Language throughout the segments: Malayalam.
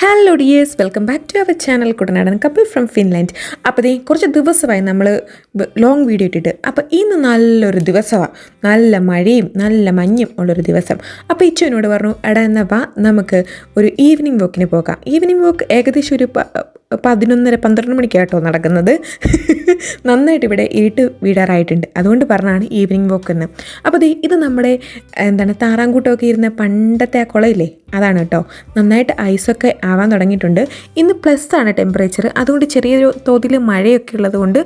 Hello dears welcome back to our channel Kuttanadan couple from Finland അപ്പോൾ ദേ കുറച്ച് ദിവസമായി നമ്മൾ ലോങ് വീഡിയോ ഇട്ടിട്ട്. അപ്പോൾ ഇന്ന് നല്ലൊരു ദിവസമാണ് നല്ല മഴയും നല്ല മഞ്ഞും ഉള്ളൊരു ദിവസം. അപ്പോൾ ഇച്ചു എന്നോട് പറഞ്ഞു എടാ എന്നാ വാ നമുക്ക് ഒരു ഈവനിങ് വോക്കിന് പോകാം. ഈവനിങ് വോക്ക് ഏകദേശം ഒരു പതിനൊന്നര പന്ത്രണ്ട് മണിക്കാട്ടോ നടക്കുന്നത്. നന്നായിട്ട് ഇവിടെ ഇരുട്ട് വീടാറായിട്ടുണ്ട് അതുകൊണ്ട് പറഞ്ഞാണ് ഈവനിങ് വോക്ക് എന്ന്. അപ്പോൾ ഇത് നമ്മുടെ എന്താണ് താറാങ്കൂട്ടമൊക്കെ ഇരുന്ന പണ്ടത്തെ ആ കുളയില്ലേ? അതാണ് കേട്ടോ. നന്നായിട്ട് ഐസൊക്കെ ആവാൻ തുടങ്ങിയിട്ടുണ്ട്. ഇന്ന് പ്ലസ് ആണ് ടെമ്പറേച്ചർ അതുകൊണ്ട് ചെറിയൊരു തോതിൽ മഴയൊക്കെ ഉള്ളതുകൊണ്ട്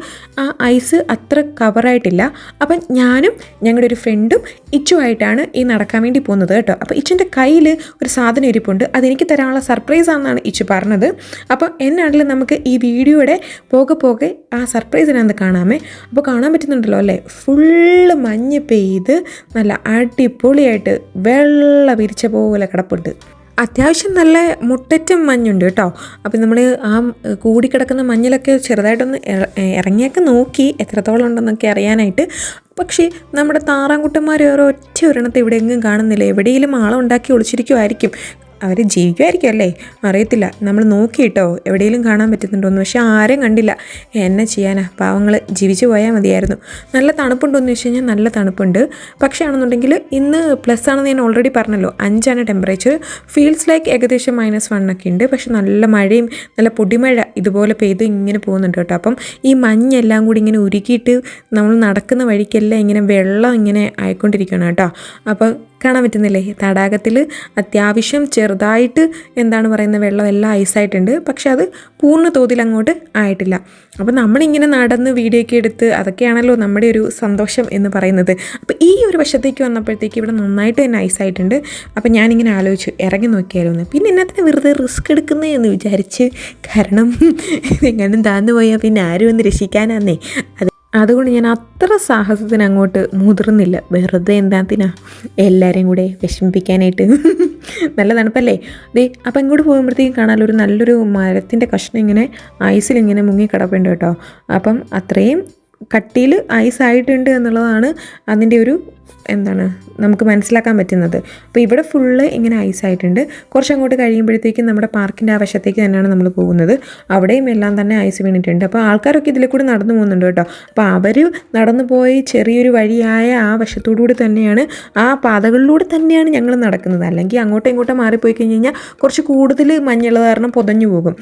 ആ ഐസ് അത്ര കവറായിട്ടില്ല അപ്പം ഞാനും ഞങ്ങളുടെ ഒരു ഫ്രണ്ടും ഇച്ചുമായിട്ടാണ് ഈ നടക്കാൻ വേണ്ടി പോകുന്നത് കേട്ടോ. അപ്പോൾ ഇച്ചുന്റെ കയ്യിൽ ഒരു സാധനം ഇരിപ്പുണ്ട്. അതെനിക്ക് തരാനുള്ള സർപ്രൈസ് ആണെന്നാണ് ഇച്ചു പറഞ്ഞത്. അപ്പോൾ എന്നാണെങ്കിലും നമുക്ക് ഈ വീഡിയോയുടെ പോകെ പോകെ ആ സർപ്രൈസിനകത്ത് കാണാമേ. അപ്പോൾ കാണാൻ പറ്റുന്നുണ്ടല്ലോ അല്ലേ? ഫുള്ള് മഞ്ഞ് പെയ്ത് നല്ല അടിപൊളിയായിട്ട് വെള്ള വിരിച്ച പോലെ കിടപ്പുണ്ട്. അത്യാവശ്യം നല്ല മുട്ടറ്റം മഞ്ഞുണ്ട് കേട്ടോ. അപ്പം നമ്മൾ ആ കൂടിക്കിടക്കുന്ന മഞ്ഞിലൊക്കെ ചെറുതായിട്ടൊന്ന് ഇറ- ഇറങ്ങിയൊക്കെ നോക്കി എത്രത്തോളം ഉണ്ടെന്നൊക്കെ അറിയാനായിട്ട്. പക്ഷേ നമ്മുടെ താറാങ്കുട്ടന്മാർ ഓരോ ഒറ്റ ഒരെണ്ണത്തെ ഇവിടെ എങ്ങും കാണുന്നില്ല. എവിടെയെങ്കിലും ആളുണ്ടാക്കി ഒളിച്ചിരിക്കുമായിരിക്കും അവർ ജീവിക്കുമായിരിക്കും അല്ലേ? അറിയത്തില്ല. നമ്മൾ നോക്കിയിട്ടോ? എവിടെയെങ്കിലും കാണാൻ പറ്റുന്നുണ്ടോന്ന് പക്ഷേ ആരും കണ്ടില്ല. എന്നെ ചെയ്യാനാ? പാവങ്ങൾ ജീവിച്ചു പോയാൽ മതിയായിരുന്നു. നല്ല തണുപ്പുണ്ടോയെന്ന് വെച്ച് കഴിഞ്ഞാൽ നല്ല തണുപ്പുണ്ട്. പക്ഷേ ആണെന്നുണ്ടെങ്കിൽ ഇന്ന് പ്ലസ് ആണെന്ന് ഞാൻ ഓൾറെഡി പറഞ്ഞല്ലോ. അഞ്ചാണ് ടെമ്പറേച്ചർ ഫീൽസ് ലൈക്ക് ഏകദേശം മൈനസ് വൺ ഒക്കെ ഉണ്ട്. പക്ഷെ നല്ല മഴയും നല്ല പൊടിമഴ ഇതുപോലെ പെയ്ത് ഇങ്ങനെ പോകുന്നുണ്ട് കേട്ടോ. അപ്പം ഈ മഞ്ഞെല്ലാം കൂടി ഇങ്ങനെ ഉരുക്കിയിട്ട് നമ്മൾ നടക്കുന്ന വഴിക്കെല്ലാം ഇങ്ങനെ വെള്ളം ഇങ്ങനെ ആയിക്കൊണ്ടിരിക്കുകയാണ് കേട്ടോ. അപ്പോൾ കാണാൻ പറ്റുന്നില്ലേ? തടാകത്തിൽ അത്യാവശ്യം ചെറുതായിട്ട് എന്താണ് പറയുന്ന വെള്ളം എല്ലാം ഐസായിട്ടുണ്ട് പക്ഷെ അത് പൂർണ തോതിൽ അങ്ങോട്ട് ആയിട്ടില്ല. അപ്പോൾ നമ്മളിങ്ങനെ നടന്ന് വീഡിയോ ഒക്കെ എടുത്ത് അതൊക്കെയാണല്ലോ നമ്മുടെ ഒരു സന്തോഷം എന്ന് പറയുന്നത്. അപ്പോൾ ഈ ഒരു വശത്തേക്ക് വന്നപ്പോഴത്തേക്ക് ഇവിടെ നന്നായിട്ട് തന്നെ ഐസായിട്ടുണ്ട് അപ്പോൾ ഞാനിങ്ങനെ ആലോചിച്ചു ഇറങ്ങി നോക്കിയായിരുന്നു പിന്നെ എന്നത്തിന് വെറുതെ റിസ്ക് എടുക്കുന്നേ എന്ന് വിചാരിച്ച് കാരണം എങ്ങനെ താന്നു പോയാൽ പിന്നെ ആരും ഒന്ന് രക്ഷിക്കാനാന്നേ. അത് അതുകൊണ്ട് ഞാൻ അത്ര സാഹസത്തിന് അങ്ങോട്ട് മുതിർന്നില്ല. വെറുതെ എന്താത്തിനാ എല്ലാവരെയും കൂടെ വിഷമിപ്പിക്കാനായിട്ട്. നല്ല തണുപ്പല്ലേ ദേ അപ്പം ഇങ്ങോട്ട് പോകുമ്പോഴത്തേക്കും കാണാമല്ലോ ഒരു നല്ലൊരു മരത്തിന്റെ കഷ്ണം ഇങ്ങനെ ഐസിൽ ഇങ്ങനെ മുങ്ങി കിടപ്പുണ്ട് കേട്ടോ. അപ്പം അത്രയും കട്ടിയിൽ ഐസ് ആയിട്ടുണ്ട് എന്നുള്ളതാണ് അതിന്റെ ഒരു എന്താണ് നമുക്ക് മനസ്സിലാക്കാൻ പറ്റുന്നത്. അപ്പോൾ ഇവിടെ ഫുള്ള് ഇങ്ങനെ ഐസ് ആയിട്ടുണ്ട്. കുറച്ച് അങ്ങോട്ട് കഴിയുമ്പോഴത്തേക്കും നമ്മുടെ പാർക്കിന്റെ ആ വശത്തേക്ക് തന്നെയാണ് നമ്മൾ പോകുന്നത്. അവിടെയും എല്ലാം തന്നെ ഐസ് വീണിട്ടുണ്ട്. അപ്പോൾ ആൾക്കാരൊക്കെ ഇതിൽ കൂടി നടന്നു പോകുന്നുണ്ട് കേട്ടോ. അപ്പോൾ അവർ നടന്നു പോയി ചെറിയൊരു വഴിയായ ആ വശത്തോടുകൂടി തന്നെയാണ് ആ പാതകളിലൂടെ തന്നെയാണ് ഞങ്ങൾ നടക്കുന്നത്. അല്ലെങ്കിൽ അങ്ങോട്ടും ഇങ്ങോട്ടും മാറിപ്പോയി കഴിഞ്ഞ് കഴിഞ്ഞാൽ കുറച്ച് കൂടുതൽ മഞ്ഞുള്ള കാരണം പുതഞ്ഞു പോകും.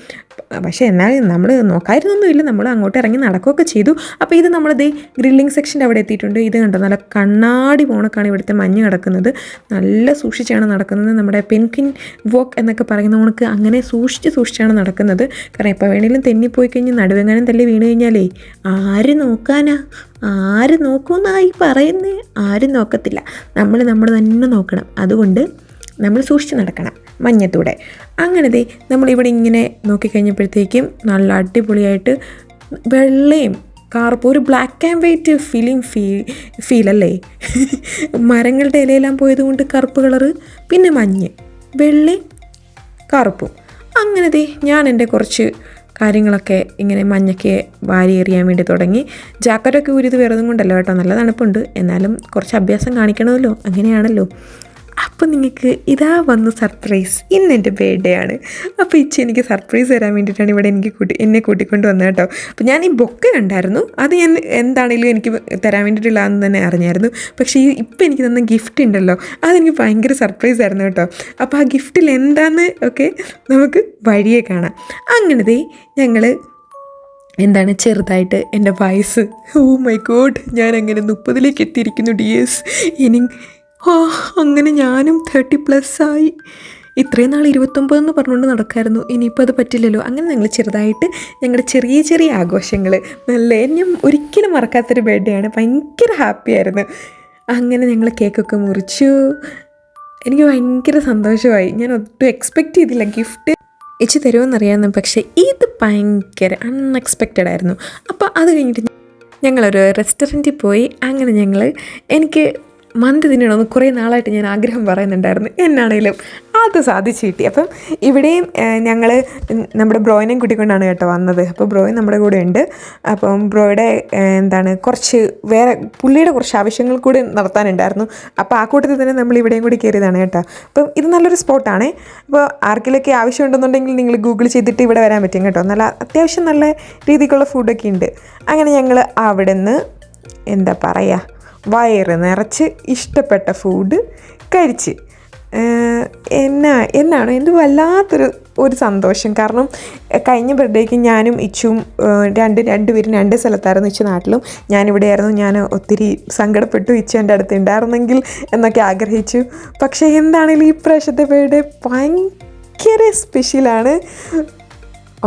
പക്ഷേ എന്നാൽ നമ്മൾ നോക്കായിരുന്നൊന്നുമില്ല നമ്മൾ അങ്ങോട്ട് ഇറങ്ങി നടക്കുകയൊക്കെ ചെയ്തു. അപ്പോൾ ഇത് നമ്മളിത് ഗ്രില്ലിംഗ് സെക്ഷന്റെ അവിടെ എത്തിയിട്ടുണ്ട്. ഇത് കണ്ടോ? നല്ല കണ്ണാടി പോണക്കാണ് ഇവിടുത്തെ മഞ്ഞ് കിടക്കുന്നത്. നല്ല സൂക്ഷിച്ചാണ് നടക്കുന്നത്. നമ്മുടെ പെൻകിൻ വോക്ക് എന്നൊക്കെ പറയുന്ന കണക്ക് അങ്ങനെ സൂക്ഷിച്ച് സൂക്ഷിച്ചാണ് നടക്കുന്നത്. കാരണം എപ്പോൾ വേണേലും തെന്നിപ്പോയി കഴിഞ്ഞ് നടുവെങ്ങാനും തല്ലി വീണ് കഴിഞ്ഞാലേ ആര് നോക്കാനാ? ആര് നോക്കുമെന്നായി പറയുന്നേ? ആരും നോക്കത്തില്ല. നമ്മൾ നമ്മൾ തന്നെ നോക്കണം. അതുകൊണ്ട് നമ്മൾ സൂക്ഷിച്ച് നടക്കണം മഞ്ഞത്തൂടെ. അങ്ങനെ ദേ നമ്മളിവിടെ ഇങ്ങനെ നോക്കിക്കഴിഞ്ഞപ്പോഴത്തേക്കും നല്ല അടിപൊളിയായിട്ട് വെള്ളയും കാർപ്പ് ഒരു ബ്ലാക്ക് ആൻഡ് വൈറ്റ് ഫിലിം ഫീ ഫീലല്ലേ മരങ്ങളുടെ ഇലയെല്ലാം പോയത് കൊണ്ട് കറുപ്പ് കളറ് പിന്നെ മഞ്ഞ് വെള്ളി കറുപ്പും. അങ്ങനെ ദേ ഞാൻ എന്റെ കുറച്ച് കാര്യങ്ങളൊക്കെ ഇങ്ങനെ മഞ്ഞൊക്കെ വാരി എറിയാൻ വേണ്ടി തുടങ്ങി. ജാക്കറ്റൊക്കെ ഊരിത് വെറുതും കൊണ്ടല്ല കേട്ടോ നല്ല തണുപ്പുണ്ട്. എന്നാലും കുറച്ച് അഭ്യാസം കാണിക്കണമല്ലോ അങ്ങനെയാണല്ലോ. അപ്പോൾ നിങ്ങൾക്ക് ഇതാ വന്ന് സർപ്രൈസ് ഇന്ന് എന്റെ ബർത്ത്ഡേ ആണ്. അപ്പോൾ ഇച്ച എനിക്ക് സർപ്രൈസ് തരാൻ വേണ്ടിയിട്ടാണ് ഇവിടെ എനിക്ക് കൂട്ടി എന്നെ കൂട്ടിക്കൊണ്ട് വന്നത് കേട്ടോ. അപ്പോൾ ഞാൻ ഈ ബൊക്ക കണ്ടായിരുന്നു. അത് ഞാൻ എന്താണെങ്കിലും എനിക്ക് തരാൻ വേണ്ടിയിട്ടുള്ളതെന്ന് തന്നെ അറിഞ്ഞായിരുന്നു. പക്ഷേ ഈ ഇപ്പം എനിക്ക് തന്ന ഗിഫ്റ്റ് ഉണ്ടല്ലോ അതെനിക്ക് ഭയങ്കര സർപ്രൈസ് ആയിരുന്നു കേട്ടോ. അപ്പോൾ ആ ഗിഫ്റ്റിൽ എന്താന്ന് ഒക്കെ നമുക്ക് വഴിയെ കാണാം. അങ്ങനത്തെ ഞങ്ങൾ എന്താണ് ചെറുതായിട്ട് എന്റെ വയസ്സ്. ഓ മൈ ഗോഡ് ഞാൻ അങ്ങനെ മുപ്പതിലേക്ക് എത്തിയിരിക്കുന്നു ഡി എസ് ഇനി ആ അങ്ങനെ ഞാനും തേർട്ടി പ്ലസ് ആയി. ഇത്രയും നാൾ ഇരുപത്തൊമ്പതെന്ന് പറഞ്ഞുകൊണ്ട് നടക്കായിരുന്നു. ഇനിയിപ്പോൾ അത് പറ്റില്ലല്ലോ. അങ്ങനെ ഞങ്ങൾ ചെറുതായിട്ട് ഞങ്ങളുടെ ചെറിയ ചെറിയ ആഘോഷങ്ങൾ നല്ല ഞാൻ ഒരിക്കലും മറക്കാത്തൊരു ബർത്ത്ഡേ ആണ്. ഭയങ്കര ഹാപ്പി ആയിരുന്നു. അങ്ങനെ ഞങ്ങൾ കേക്കൊക്കെ മുറിച്ചു. എനിക്ക് ഭയങ്കര സന്തോഷമായി. ഞാൻ ഒട്ടും എക്സ്പെക്റ്റ് ചെയ്തില്ല. ഗിഫ്റ്റ് ഇച്ചി തരുമെന്നറിയാമെന്ന് പക്ഷേ ഇത് ഭയങ്കര അൺഎക്സ്പെക്റ്റഡ് ആയിരുന്നു. അപ്പോൾ അത് കഴിഞ്ഞിട്ട് ഞങ്ങളൊരു റെസ്റ്റോറന്റിൽ പോയി. അങ്ങനെ ഞങ്ങൾ എനിക്ക് മന്തി തിന്നണമെന്ന് കുറേ നാളായിട്ട് ഞാൻ ആഗ്രഹം പറയുന്നുണ്ടായിരുന്നു. എന്നാണേലും അത് സാധിച്ചു കിട്ടി. അപ്പം ഇവിടെയും ഞങ്ങൾ നമ്മുടെ ബ്രോയിനെയും കൂട്ടിക്കൊണ്ടാണ് കേട്ടോ വന്നത്. അപ്പോൾ ബ്രോയ് നമ്മുടെ കൂടെ ഉണ്ട് അപ്പം ബ്രോയുടെ എന്താണ് കുറച്ച് വേറെ പുള്ളിയുടെ കുറച്ച് ആവശ്യങ്ങൾ കൂടി നടത്താനുണ്ടായിരുന്നു. അപ്പോൾ ആ കൂട്ടത്തിൽ തന്നെ നമ്മൾ ഇവിടെയും കൂടി കയറിയതാണ് കേട്ടോ. അപ്പം ഇത് നല്ലൊരു സ്പോട്ടാണ്. അപ്പോൾ ആർക്കിലൊക്കെ ആവശ്യമുണ്ടെന്നുണ്ടെങ്കിൽ നിങ്ങൾ ഗൂഗിൾ ചെയ്തിട്ട് ഇവിടെ വരാൻ പറ്റും കേട്ടോ. നല്ല അത്യാവശ്യം നല്ല രീതിക്കുള്ള ഫുഡൊക്കെ ഉണ്ട്. അങ്ങനെ ഞങ്ങൾ അവിടെ നിന്ന് എന്താ പറയുക വയറ് നിറച്ച് ഇഷ്ടപ്പെട്ട ഫുഡ് കഴിച്ച്. എന്നാ എന്നാണ് എന്ത് വല്ലാത്തൊരു ഒരു സന്തോഷം. കാരണം കഴിഞ്ഞ ബർത്ത്ഡേക്ക് ഞാനും ഇച്ചും രണ്ട് രണ്ട് രണ്ടുപേരും രണ്ട് സ്ഥലത്തായിരുന്നു ഇച്ചു നാട്ടിലും. ഞാനിവിടെയായിരുന്നു. ഞാൻ ഒത്തിരി സങ്കടപ്പെട്ടു ഇച്ചു എന്റെ അടുത്ത് ഉണ്ടായിരുന്നെങ്കിൽ എന്നൊക്കെ ആഗ്രഹിച്ചു. പക്ഷേ എന്താണെങ്കിലും ഈ പ്രാവശ്യത്തെ ബർത്ത്ഡേ ഭയങ്കര സ്പെഷ്യലാണ്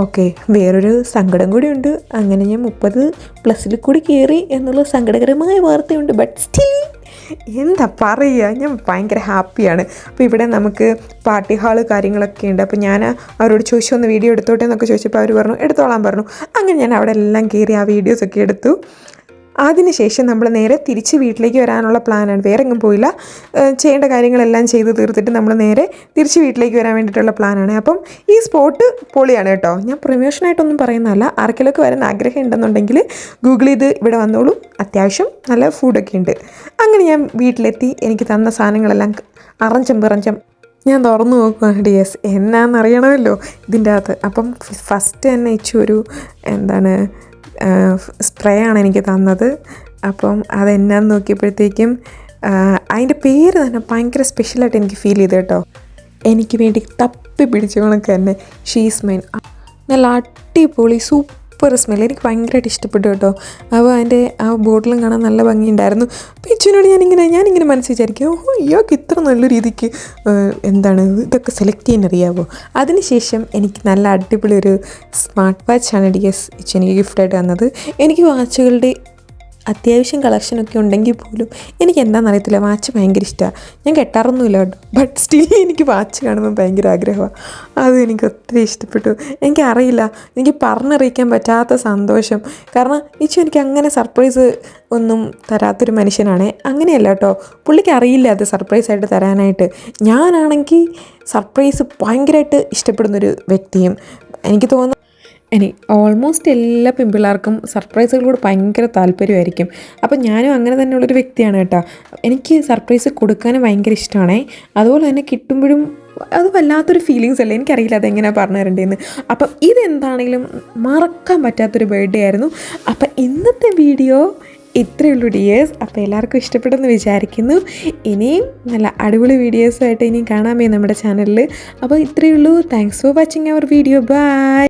ഓക്കെ വേറൊരു സങ്കടം കൂടിയുണ്ട്. അങ്ങനെ ഞാൻ മുപ്പത് പ്ലസ്സിൽ കൂടി കയറി എന്നുള്ള സങ്കടകരമായ വാർത്തയുണ്ട്. ബട്ട് സ്റ്റിൽ എന്താ പറയുക ഞാൻ ഭയങ്കര ഹാപ്പിയാണ്. അപ്പോൾ ഇവിടെ നമുക്ക് പാർട്ടി ഹാൾ കാര്യങ്ങളൊക്കെ ഉണ്ട്. അപ്പോൾ ഞാൻ അവരോട് ചോദിച്ചു ഒന്ന് വീഡിയോ എടുത്തോട്ടെ എന്നൊക്കെ ചോദിച്ചപ്പോൾ അവർ പറഞ്ഞു എടുത്തോളാൻ പറഞ്ഞു. അങ്ങനെ ഞാൻ അവിടെ എല്ലാം കയറി ആ വീഡിയോസൊക്കെ എടുത്തു. അതിനുശേഷം നമ്മൾ നേരെ തിരിച്ച് വീട്ടിലേക്ക് വരാനുള്ള പ്ലാനാണ് വേറെ എങ്ങും പോയില്ല. ചെയ്യേണ്ട കാര്യങ്ങളെല്ലാം ചെയ്ത് തീർത്തിട്ട് നമ്മൾ നേരെ തിരിച്ച് വീട്ടിലേക്ക് വരാൻ വേണ്ടിയിട്ടുള്ള പ്ലാനാണ് അപ്പം ഈ സ്പോട്ട് പൊളിയാണ് കേട്ടോ. ഞാൻ പ്രൊമോഷനായിട്ടൊന്നും പറയുന്നതല്ല. ആർക്കെങ്കിലൊക്കെ വരാൻ ആഗ്രഹം ഉണ്ടെന്നുണ്ടെങ്കിൽ ഗൂഗിൾ ചെയ്ത് ഇവിടെ വന്നോളൂ. അത്യാവശ്യം നല്ല ഫുഡൊക്കെ ഉണ്ട്. അങ്ങനെ ഞാൻ വീട്ടിലെത്തി. എനിക്ക് തന്ന സാധനങ്ങളെല്ലാം അറഞ്ചം പിറഞ്ചം ഞാൻ തുറന്നു നോക്കുകയാണ് ഡി എസ് എന്നാന്നറിയണമല്ലോ ഇതിന്റെ അകത്ത്. അപ്പം ഫസ്റ്റ് തന്നെ ഇച്ചു ഒരു എന്താണ് സ്പ്രേ ആണ് എനിക്ക് തന്നത്. അപ്പം അതെന്നാന്ന് നോക്കിയപ്പോഴത്തേക്കും അതിന്റെ പേര് തന്നെ ഭയങ്കര സ്പെഷ്യലായിട്ട് എനിക്ക് ഫീൽ ചെയ്തു കേട്ടോ. എനിക്ക് വേണ്ടി തപ്പി പിടിച്ച കണക്ക് തന്നെ. ഷീസ് മൈൻ നല്ല അടിപൊളി സൂപ്പർ സ്മെൽ. എനിക്ക് ഭയങ്കരമായിട്ട് ഇഷ്ടപ്പെട്ടു കേട്ടോ. അപ്പോൾ അതിന്റെ ആ ബോട്ടിലും കാണാൻ നല്ല ഭംഗിയുണ്ടായിരുന്നു. ഇച്ചുവിനോട് ഞാനിങ്ങനെ ഞാനിങ്ങനെ മനസ്സിൽ വിചാരിക്കും ഓഹോ ഇയാൾക്ക് ഇത്ര നല്ല രീതിക്ക് എന്താണ് ഇതൊക്കെ സെലക്ട് ചെയ്യാൻ അറിയാമോ അതിനുശേഷം എനിക്ക് നല്ല അടിപൊളി ഒരു സ്മാർട്ട് വാച്ചാണ് ഡി എസ് ഇച്ചു എനിക്ക് ഗിഫ്റ്റായിട്ട് തന്നത്. എനിക്ക് വാച്ചുകളുടെ അത്യാവശ്യം കളക്ഷനൊക്കെ ഉണ്ടെങ്കിൽ പോലും എനിക്ക് എന്താണെന്ന് അറിയത്തില്ല. വാച്ച് ഭയങ്കര ഇഷ്ടമാണ് ഞാൻ കെട്ടാറൊന്നുമില്ല കേട്ടോ. ബട്ട് സ്റ്റിൽ എനിക്ക് വാച്ച് കാണുമ്പോൾ ഭയങ്കര ആഗ്രഹമാണ് അത് എനിക്ക് ഒത്തിരി ഇഷ്ടപ്പെട്ടു. എനിക്കറിയില്ല. എനിക്ക് പറഞ്ഞറിയിക്കാൻ പറ്റാത്ത സന്തോഷം. കാരണം ഇച്ചു എനിക്ക് അങ്ങനെ സർപ്രൈസ് ഒന്നും തരാത്തൊരു മനുഷ്യനാണേ. അങ്ങനെയല്ല കേട്ടോ. പുള്ളിക്ക് അറിയില്ല അത് സർപ്രൈസ് ആയിട്ട് തരാനായിട്ട്. ഞാനാണെങ്കിൽ സർപ്രൈസ് ഭയങ്കരമായിട്ട് ഇഷ്ടപ്പെടുന്നൊരു വ്യക്തിയും. എനിക്ക് തോന്നുന്നു ഇനി ഓൾമോസ്റ്റ് എല്ലാ പെൺപിള്ളേർക്കും സർപ്രൈസുകളോട് ഭയങ്കര താല്പര്യമായിരിക്കും. അപ്പം ഞാനും അങ്ങനെ തന്നെയുള്ളൊരു വ്യക്തിയാണ് കേട്ടോ. എനിക്ക് സർപ്രൈസ് കൊടുക്കാനും ഭയങ്കര ഇഷ്ടമാണ്. അതുപോലെ തന്നെ കിട്ടുമ്പോഴും അത് വല്ലാത്തൊരു ഫീലിങ്സ് അല്ലേ? എനിക്കറിയില്ല അതെങ്ങനെയാണ് പറഞ്ഞു തരേണ്ടതെന്ന്. അപ്പം ഇതെന്താണെങ്കിലും മറക്കാൻ പറ്റാത്തൊരു ബർത്ത്ഡേ ആയിരുന്നു. അപ്പം ഇന്നത്തെ വീഡിയോ ഇത്രയേ ഉള്ളൂ ഡിയേഴ്സ് അപ്പോൾ എല്ലാവർക്കും ഇഷ്ടപ്പെട്ടെന്ന് വിചാരിക്കുന്നു. ഇനിയും നല്ല അടിപൊളി വീഡിയോസുമായിട്ട് ഇനിയും കാണാമേ നമ്മുടെ ചാനലിൽ അപ്പോൾ ഇത്രയേ ഉള്ളൂ thanks for watching our video bye